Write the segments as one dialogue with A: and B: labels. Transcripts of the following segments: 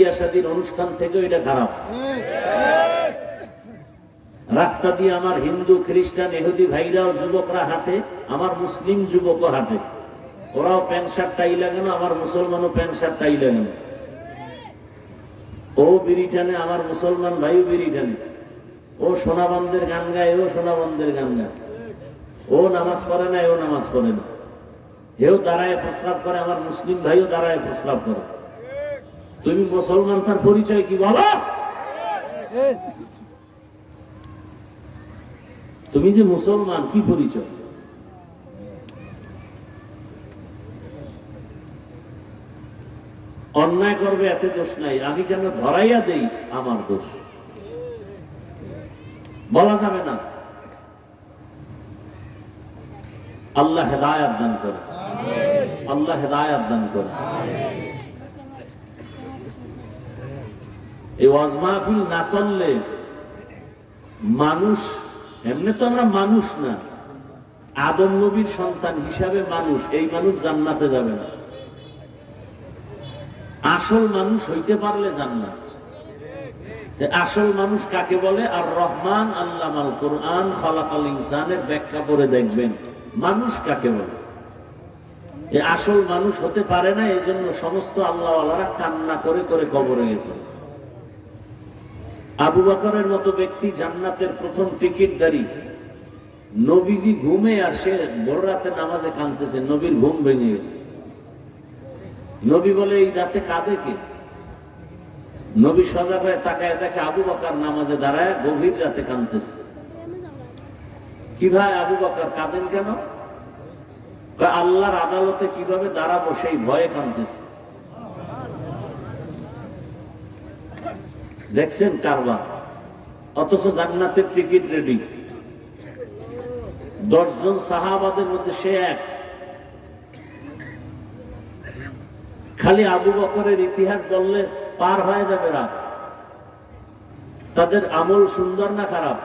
A: বিয়া শাদীর অনুষ্ঠান থেকেও এটা খারাপ রাস্তা দিয়ে আমার হিন্দু, খ্রিস্টান এহুদি ভাইরাও যুবকরা হাঁটে, আমার মুসলিম যুবকও হাঁটে। ওরাও প্যান্ট শার্ট, টাই লাগানো, আমার মুসলমানও প্যান্ট শার্ট, টাই লাগানো। ও বিড়ি টানে, আমার মুসলমান ভাইও বিড়ি টানে। ও সোনাবন্দের গান গায়, ও সোনাবন্দের গান গায়। ও নামাজ পড়ে না ও নামাজ পড়ে না। এও দাঁড়ায় প্রস্রাব করে, আমার মুসলিম ভাইও দাঁড়ায় প্রস্রাব করে। তুমি মুসলমান তার পরিচয় কি বলো তুমি যে মুসলমান কি পরিচয়? অন্যায় করবে এতে দোষ নাই আমি কেন ধরাইয়া দেই আমার দোষ? বলা যাবে না। আল্লাহ হেদায়াত দান করে। আল্লাহ হেদায়াত দান করে। এই ওয়াজ মাহফিল না চললে মানুষ, এমনি তো আমরা মানুষ না। আদম নবীর সন্তান হিসাবে মানুষ, এই মানুষ জান্নাতে যাবে না। আসল মানুষ হইতে পারলে জান্নাত। আসল মানুষ কাকে বলে? আর রহমান আল্লাহ আল কোরআন, খালাকাল ইনসানের ব্যাখ্যা করে দেখবেন। মানুষ কাকে বলে? আসল মানুষ হতে পারে না এই জন্য সমস্ত আল্লাহওয়ালারা কান্না করে করে কবরে গেছে আবু বকরের মতো ব্যক্তি জান্নাতের প্রথম টিকিটদারি নবীজি ঘুমে আসে বড় রাতে নামাজে কাঁদতেছে, নবীর ঘুম ভেঙে গেছে। নবী বলে, এই রাতে কাঁদে কে? নবী সজাগ হয়ে তাকায়, দেখে আবু বকর নামাজে দাঁড়ায়, গভীর রাতে কাঁদতেছে। কি ভাই আবু বকর, কাঁদেন কেন? আল্লাহর আদালতে কীভাবে দাঁড়াবো সেই ভয়ে কাঁদতেছে। দেখছেন কারবার? অথচ জান্নাতের টিকিট রেডি দশজন সাহাবাদের মধ্যে সে এক। খালি আবু বকরের ইতিহাস বললে পার হয়ে যাবে রাত। তাদের আমল সুন্দর না খারাপ?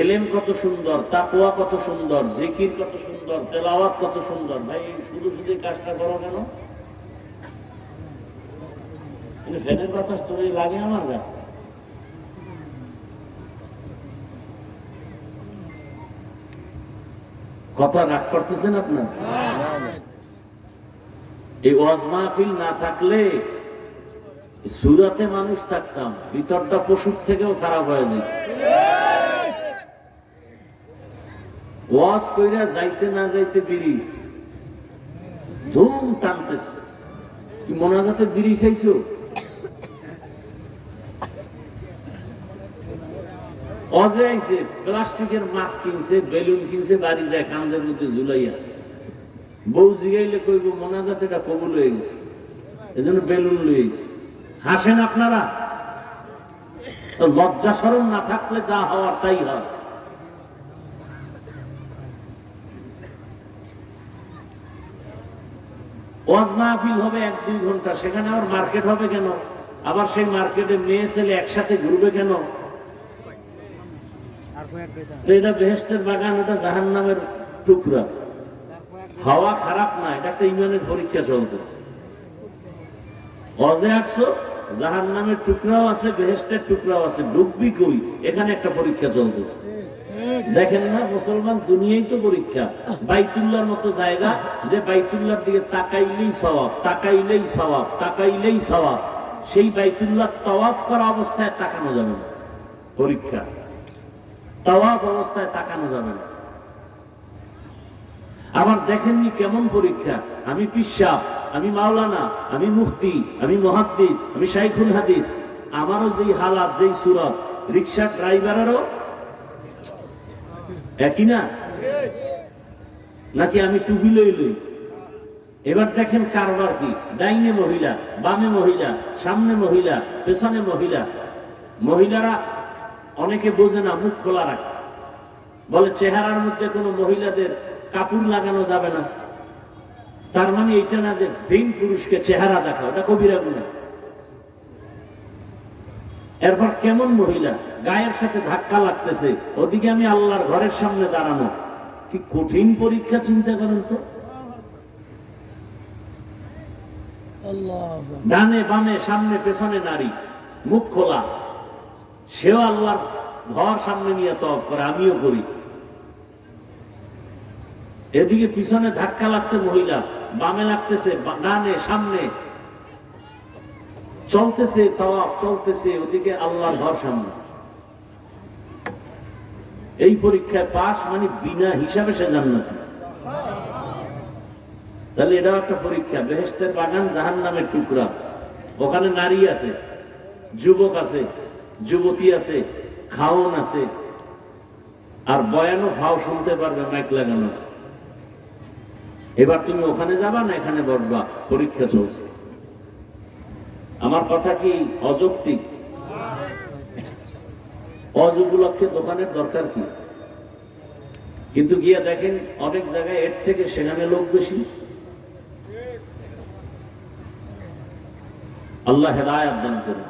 A: এলেম কত সুন্দর তাকুয়া কত সুন্দর, জিকির কত সুন্দর, তেলাওয়াত কত সুন্দর। ভাই, শুধু শুধু কাজটা করো কেন? ফ্যানের বাতাস তোর লাগে আমার গা কথা রাগ করতেছেন আপনার? এই ওয়াজ মাহফিল না থাকলে সুরাতে মানুষ থাকতাম, ভিতরটা পশুর থেকেও খারাপ হয়ে যেত। ওয়াজ কইরা যাইতে না যাইতে বিড়ি ধুম টানতেছে। কি মনে মোনাজাতে বিড়ি চাইছো অজে প্লাস্টিকের মাছ কিনছে, বেলুন কিনছে, বাড়ি যায় কান্দের মধ্যে ঝুলাইয়া। বউ জিগাইলে কইব, মোনাজাত এটা কবুল হয়ে গেছে। এজন্য বেলুন লইছে হাসেন আপনারা? লজ্জা সরম না থাকলে যা হওয়ার তাই হয়। ওয়াজ মাহফিল হবে এক দুই ঘণ্টা, সেখানে আবার মার্কেট হবে কেন? আবার সেই মার্কেটে মেয়ে ছেলে একসাথে ঘুরবে কেন? এটা বেহেস্টের বাগান, ওটা জাহান নামের টুকরা। হাওয়া খারাপ না, এটা একটা ইমানের পরীক্ষা চলতেছে। অজে আসছো জাহান নামের টুকরাও আছে বেহেস্টের টুকরাও আছে, ডুববি কই? এখানে একটা পরীক্ষা চলতেছে। দেখেন না, মুসলমান দুনিয়াই তো পরীক্ষা। বাইতুল্লাহর মতো জায়গা যে বাইতুল্লাহর দিকে তাকাইলেই সওয়াব তাকাইলেই সওয়াব তাকাইলেই সওয়াব। সেই বাইতুল্লাহ তওয়াফ করা অবস্থায় তাকানো যাবে না। পরীক্ষা। তওয়াফ অবস্থায় তাকানো যাবে না। আবার দেখেননি কেমন পরীক্ষা? আমি পিসাব আমি মাওলানা, আমি মুফতি, আমি মহাদ্দিস, আমি শাইখুল হাদিস। আমারও যেই হালাত, যেই সুরত রিক্সা ড্রাইভারেরও একই না? নাকি আমি টুপি লই লই? এবার দেখেন কারবার কি? ডাইনে মহিলা, বামে মহিলা, সামনে মহিলা, পেছনে মহিলা। মহিলারা অনেকে বোঝে না মুখ খোলা রাখে। বলে চেহারার মধ্যে কোনো মহিলাদের কাপড় লাগানো যাবে না। তার মানে এটা না যে ভিন পুরুষকে চেহারা দেখা ওটা কবিরা গুণা। এরপর কেমন মহিলা? গায়ের সাথে ধাক্কা লাগতেছে। ওদিকে আমি আল্লাহর ঘরের সামনে দাঁড়ানো। কি কঠিন পরীক্ষা চিন্তা করেন তো। ডানে বামে সামনে পেছনে নারী। মুখ খোলা। সেও আল্লাহর ঘর সামনে নিয়ে তপ করে, আমিও করি। এদিকে পিছনে ধাক্কা লাগছে মহিলা, বামে লাগতেছে ডানে, সামনে। চলতেছে তওয়াফ চলতেছে, ওদিকে আল্লাহর ঘর সামনে। এই পরীক্ষায় পাস মানে বিনা হিসাবে সে জান্নাতি। তাহলে এটাও একটা পরীক্ষা বেহেস্তের বাগান জাহান নামের টুকরা। ওখানে নারী আছে, যুবক আছে যুবতী আছে, খাওন আছে, আর বয়ানও ভাও শুনতে পারবে, মাইক লাগানো আছে। এবার তুমি ওখানে যাবা না এখানে বসবা? পরীক্ষা চলছে। আমার কথা কি অযৌক্তিক? অজ উপলক্ষে দোকানের দরকার কি? কিন্তু গিয়া দেখেন, অনেক জায়গায় এর থেকে সেখানে লোক বেশি। আল্লাহ হেদায়াত দান করুন।